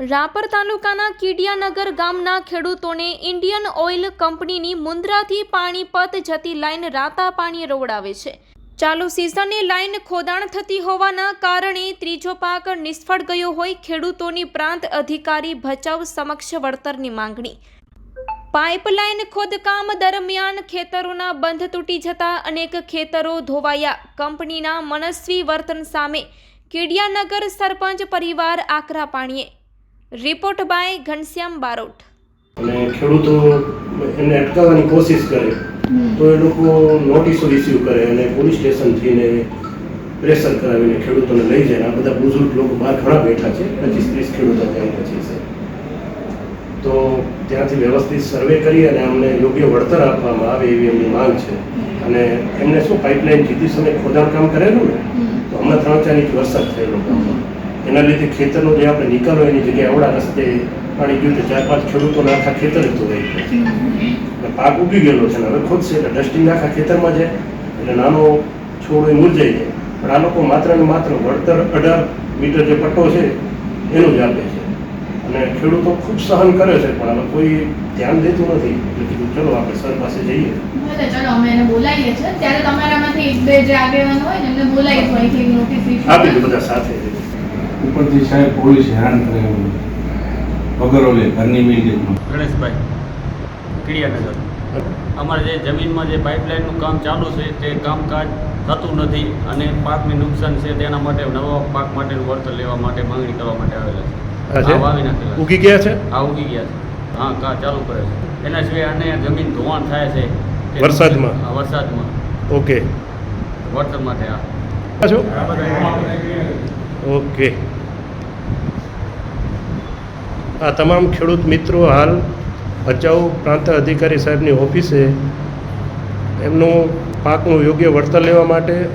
રાપર તાલુકાના કીડિયાનગર ગામના ખેડૂતોને ઇન્ડિયન ઓઇલ કંપનીની મુન્દ્રાથી પાણીપત જતી લાઇન રાતા પાણી રોવડાવે છે. ચાલુ સિઝનની લાઇન ખોદાણ થતી હોવાના કારણે ત્રીજો પાક નિષ્ફળ ગયો હોય ખેડૂતોની પ્રાંત અધિકારી ભચાઉ સમક્ષ વળતરની માંગણી. પાઇપલાઇન ખોદકામ દરમિયાન ખેતરોના બંધ તૂટી જતા અનેક ખેતરો ધોવાયા. કંપનીના મનસ્વી વર્તન સામે કીડિયાનગર સરપંચ પરિવાર આકરા પાણીએ રિપોર્ટ બાય ઘનશ્યામ બારોટ. અને ખેડૂતો એને અટકાવવાની કોશિશ કરે, તો એ લોકો નોટિસો ઇસ્યુ કરે અને પોલીસ સ્ટેશનથી ને પ્રેશર કરાવીને ખેડૂતોને લઈ જાય. આ બધા બુઝુર્ગ લોકો બહાર ઘણા બેઠા છે. પચીસ ત્રીસ ખેડૂતો ત્યાં પછી છે. તો ત્યાંથી વ્યવસ્થિત સર્વે કરી અને અમને યોગ્ય વળતર આપવામાં આવે એવી એમની માંગ છે. અને એમને શું પાઇપલાઇન કીધી સમય ખોદાણ કામ કરેલું ને? તો હમણાં ત્રણ ચાર ઇંચ વરસાદ થયેલો એના લીધે ખેતરનો જે આપણે નિકાલો એની જગ્યાએ આવડા રસ્તે પાણી ગયું તો ચાર પાંચ ખેડૂતોના આખા ખેતર જ હોય એટલે પાક ઉગી ગયેલો છે હવે ખોદશે એટલે ડસ્ટિંગ આખા ખેતરમાં જાય એટલે નાનો છોડ એ મુરઝાઈ જાય. પણ આ લોકો માત્ર ને માત્ર વળતર અઢાર મીટર જે પટ્ટો છે એનું જ આપે છે. અને ખેડૂતો ખૂબ સહન કરે છે પણ હવે કોઈ ધ્યાન દેતું નથી. એટલે કીધું ચલો આપણે સર પાસે જઈએ. ચલો અમે એને બોલાવીએ છીએ. ત્યારે તમારામાંથી એક બે જે આગેવાન હોય ને એમને બોલાવી હોય આપી બધા સાથે. ઉપરથી સાહેબ પોલીસ હેરાન કરે એવું વગર ઓલે ઘરની મિલકતમાં ગણેશભાઈ કીડિયાનગર. અમારે જે જમીનમાં જે પાઇપલાઇનનું કામ ચાલુ છે તે કામકાજ થતું નથી અને પાકને નુકસાન છે તેના માટે નવા પાક માટેનું વળતર લેવા માટે માંગણી કરવા માટે આવેલા છે. હા વાવી નાખેલા ઉગી ગયા છે? હા ઉગી ગયા છે. હા કા ચાલુ કરે છે. એના સિવાય અને જમીન ધોવાણ થાય છે. વરસાદમાં? હા, વરસાદમાં. ઓકે. વળતર માટે આ ઓકે. આ તમામ ખેડૂત મિત્રો હાલ ભચાઉ પ્રાંત અધિકારી સાહેબની ઓફિસે એમનું પાકનું યોગ્ય વળતર લેવા માટે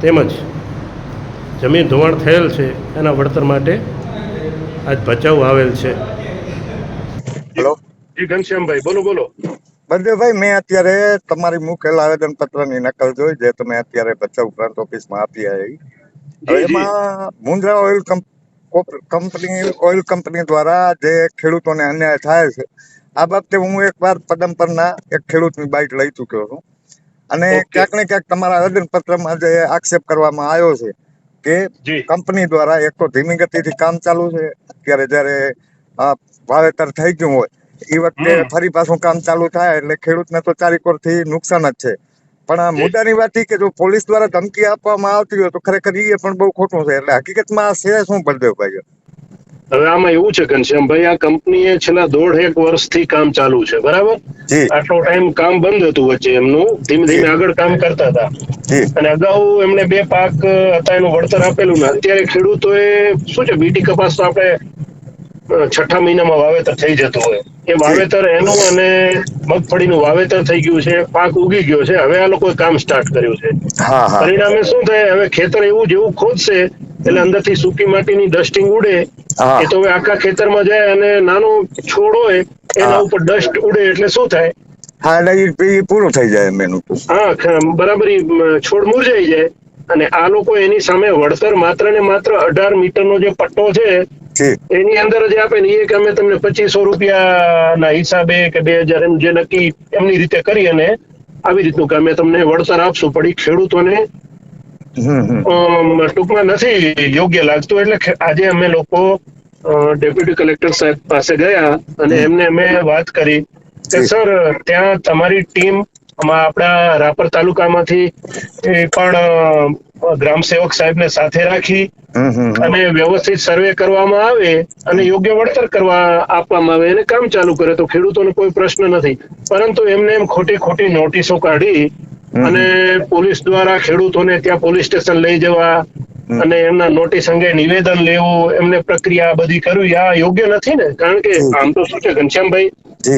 તેમજ જમીન ધોવાણ થયેલ છે એના વળતર માટે આજ ભચાઉ આવેલ છે. હેલો? જી ઘનશ્યામભાઈ બોલો બોલો. બળદેવભાઈ મેં અત્યારે તમારી મુકેલ આવેદન પત્રની નકલ જોઈ જે તમે અત્યારે ભચાઉ પ્રાંત ઓફિસમાં આપી આવી. એમાં મુન્દ્રા ઓઇલ કંપ- કોપ- કંપની ઓઇલ કંપની દ્વારા જે ખેડૂતોને અન્યાય થાય છે આ બાબતે હું એકવાર પદમપરના એક ખેડૂતની બાઇટ લઈ ચૂક્યો છું. અને ક્યાંક ને ક્યાંક તમારા આવેદન પત્રમાં જે આક્ષેપ કરવામાં આવ્યો છે કે કંપની દ્વારા એક તો ધીમી ગતિથી કામ ચાલુ છે અત્યારે જ્યારે વાવેતર થઈ ગયું હોય એ વખતે ફરી પાછું કામ ચાલુ થાય એટલે ખેડૂતને તો ચારેકોરથી નુકસાન જ છે. પણ આ મુદ્દાની વાત કે જો પોલીસ દ્વારા ધમકી આપવામાં આવતી હોય તો ખરેખર એ પણ બહુ ખોટું છે. એટલે હકીકતમાં આ છે શું બળદેવભાઈ હવે આમાં એવું છે ઘનશ્યામભાઈ આ કંપનીએ છેલ્લા દોઢ એક વર્ષથી કામ ચાલુ છે બરાબર? આટલો ટાઈમ કામ બંધ હતું વચ્ચે એમનું. ધીમે ધીમે આગળ કામ કરતા હતા. અને અગાઉ એમણે બે પાક હતા એનું વળતર આપેલું ને અત્યારે ખેડૂતોએ શું છે બીટી કપાસ તો આપણે છઠ્ઠા મહિનામાં વાવેતર થઈ જતું હોય. એ વાવેતર એનું અને મગફળીનું વાવેતર થઈ ગયું છે પાક ઉગી ગયો છે. હવે આ લોકોએ કામ સ્ટાર્ટ કર્યું છે. પરિણામે શું થાય? હવે ખેતર એવું જેવું ખોદશે એટલે અંદરથી સૂકી માટીની ડસ્ટિંગ ઉડે. એ તો હવે આખા ખેતરમાં જાય અને નાનો છોડ હોય એના ઉપર ડસ્ટ ઉડે એટલે શું થાય? હા એટલે ઈ પૂરું થઈ જાય એનું. હા બરાબર છોડ મુરઝાઈ જાય. અને આ લોકો એની સામે વળતર માત્ર ને માત્ર અઢાર મીટરનો જે પટ્ટો છે એની અંદર જ આપે ને એ કે અમે તમને પચીસો રૂપિયાના હિસાબે કે બે હજાર એમ જે નક્કી એમની રીતે કરી અને આવી રીતનું કે અમે તમને વળતર આપશું. પડી ખેડૂતોને ટૂંકમાં નથી યોગ્ય લાગતું. એટલે આજે અમે લોકો ડેપ્યુટી કલેક્ટર સાહેબ પાસે ગયા અને એમને અમે વાત કરી કે સર ત્યાં તમારી ટીમ આપણા રાપર તાલુકામાંથી પણ ગ્રામ સેવક સાહેબને સાથે રાખી. અને વ્યવસ્થિત સર્વે કરવામાં આવે અને યોગ્ય વળતર કરવા આપવામાં આવે અને કામ ચાલુ કરે તો ખેડૂતોને કોઈ પ્રશ્ન નથી. પરંતુ એમને એમ ખોટી ખોટી નોટિસો કાઢી અને પોલીસ દ્વારા ખેડૂતોને ત્યાં પોલીસ સ્ટેશન લઈ જવા અને એમના નોટિસ અંગે નિવેદન લેવું એમને પ્રક્રિયા બધી કરવી આ યોગ્ય નથી ને? કારણ કે આમ તો શું છે ઘનશ્યામભાઈ?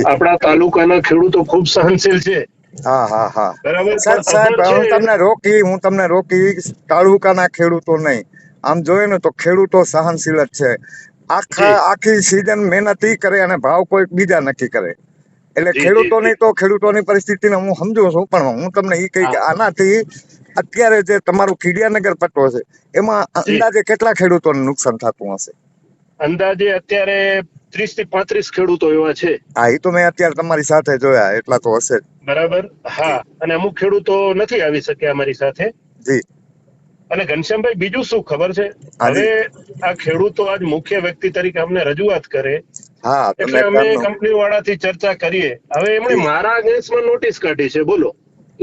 આપણા તાલુકાના ખેડૂતો ખૂબ સહનશીલ છે. હા હા હા. બરાબર. સાહેબ હું તમને રોકી હું તમને રોકી તાલુકાના ખેડૂતો નહીં. આમ જોઈએ ને તો ખેડૂતો સહનશીલ જ છે. આખા આખી સીઝન મહેનત ઈ કરે અને ભાવ કોઈ બીજા નક્કી કરે. એટલે ખેડૂતોની તો ખેડૂતોની પરિસ્થિતિને હું સમજુ છું પણ હું તમને એ કહી કે આનાથી અત્યારે જે તમારું કીડિયાનગર પટ્ટો છે એમાં અંદાજે કેટલા ખેડૂતોને નુકસાન થતું હશે? અંદાજે અત્યારે ત્રીસથી પાંત્રીસ ખેડૂતો એવા છે. હા એ તો મેં અત્યારે તમારી સાથે જોયા એટલા તો હશે બરાબર? હા અને અમુક ખેડૂતો નથી આવી શક્યા અમારી સાથે. જી. અને ઘનશ્યામભાઈ બીજું શું ખબર છે? હવે આ ખેડૂતો આજ મુખ્ય વ્યક્તિ તરીકે અમને રજૂઆત કરે. હા એટલે અમે કંપની વાળાથી ચર્ચા કરીએ. હવે એમણે મારા અગેન્સ્ટમાં નોટિસ કાઢી છે બોલો.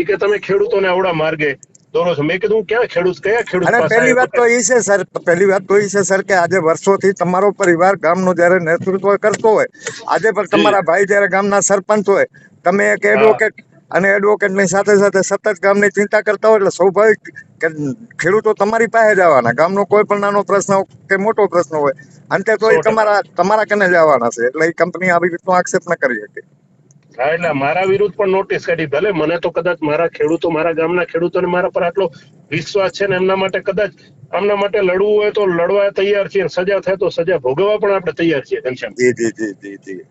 કે તમે ખેડૂતોને આવડા માર્ગે દોરો છો. મેં કીધું ક્યાં ખેડૂત કયા ખેડૂત અને પહેલી વાત તો એ છે સર. પહેલી વાત તો એ છે સર કે આજે વર્ષોથી તમારો પરિવાર ગામનું જ્યારે નેતૃત્વ કરતો હોય આજે પણ તમારા ભાઈ જ્યારે ગામના સરપંચ હોય તમે એક એડવોકેટ અને એડવોકેટની સાથે સાથે સતત ગામની ચિંતા કરતા હોય એટલે સ્વાભાવિક કે ખેડૂતો તમારી પાસે જ આવવાના. ગામનો કોઈ પણ નાનો પ્રશ્ન કે મોટો પ્રશ્ન હોય અંતે તો એ તમારા તમારા કને જ આવવાના છે. એટલે એ કંપની આવી રીતનો આક્ષેપ ન કરી શકે. હા એટલે મારા વિરુદ્ધ પણ નોટિસ કાઢી ભલે મને તો કદાચ મારા ખેડૂતો મારા ગામના ખેડૂતોને મારા પર આટલો વિશ્વાસ છે ને એમના માટે કદાચ આમના માટે લડવું હોય તો લડવા તૈયાર છીએ સજા થાય તો સજા ભોગવવા પણ આપણે તૈયાર છીએ ઘનશ્યામ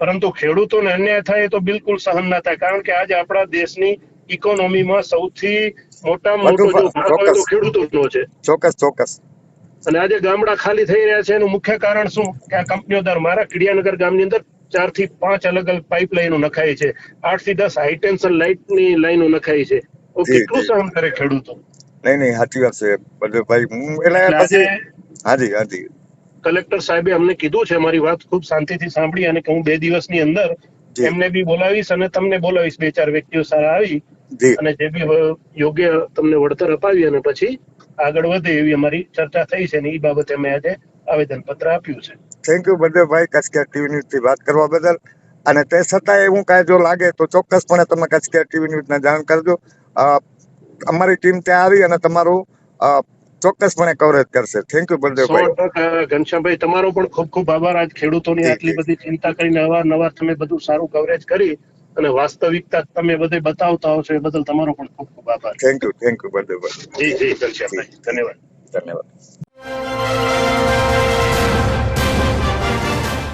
પરંતુ ખેડૂતોને અન્યાય થાય એ તો બિલકુલ સહન ના થાય કારણ કે આજે આપણા દેશની ઇકોનોમીમાં સૌથી મોટા મોટો જો ભાગ હોય તો. ખેડૂતોનો છે. ચોક્કસ ચોક્કસ. અને આજે ગામડા ખાલી થઈ રહ્યા છે એનું મુખ્ય કારણ શું? કે આ કંપનીઓ દ્વારા મારા કિડિયાનગર ગામની અંદર ચારથી પાંચ અલગ અલગ પાઇપ લાઈનો નખાઈ છે. આઠથી દસ હાઈટેન્શન લાઇટની લાઈનો નખાય છે. તો કેટલું સહન કરે ખેડૂતો? નહીં નહીં સાચી વાત છે. બધે ભાઈ હું એટલે પછી હાજી હાજી. કલેક્ટર સાહેબે અમને કીધું છે મારી વાત ખૂબ શાંતિથી સાંભળી અને કે હું બે દિવસની અંદર. એમને બી બોલાવીશ અને તમને બોલાવીશ. બે ચાર વ્યક્તિઓ સારા આવી અને જે બી યોગ્ય તમને વળતર અપાવી અને પછી આગળ વધે એવી અમારી ચર્ચા થઈ છે ને એ બાબતે મેં આજે આવેદન પત્ર આપ્યું છે. થેન્ક યુ બધેભાઈ કચકેર ટીવી ન્યૂઝથી વાત કરવા બદલ. અને તે છતાંય એવું કાંઈ જો લાગે તો ચોક્કસપણે તમે કચકેર ટીવી ન્યૂઝને જાણ કરજો. અમારી ટીમ ત્યાં આવી અને તમારું ચોક્કસપણે કવરેજ કરશે. થેન્ક યુ બળદેવભાઈ. ઘનશ્યામભાઈ તમારો પણ ખૂબ ખૂબ આભાર. આજ ખેડૂતોની આટલી બધી ચિંતા કરીને અવારનવાર તમે બધું સારું કવરેજ કરી. અને વાસ્તવિકતા તમે બધે બતાવતા હો છો એ બદલ તમારો પણ ખૂબ ખૂબ આભાર. થેન્ક યુ થેન્ક યુ બધે જી જી ધન્યવાદ. ધન્યવાદ.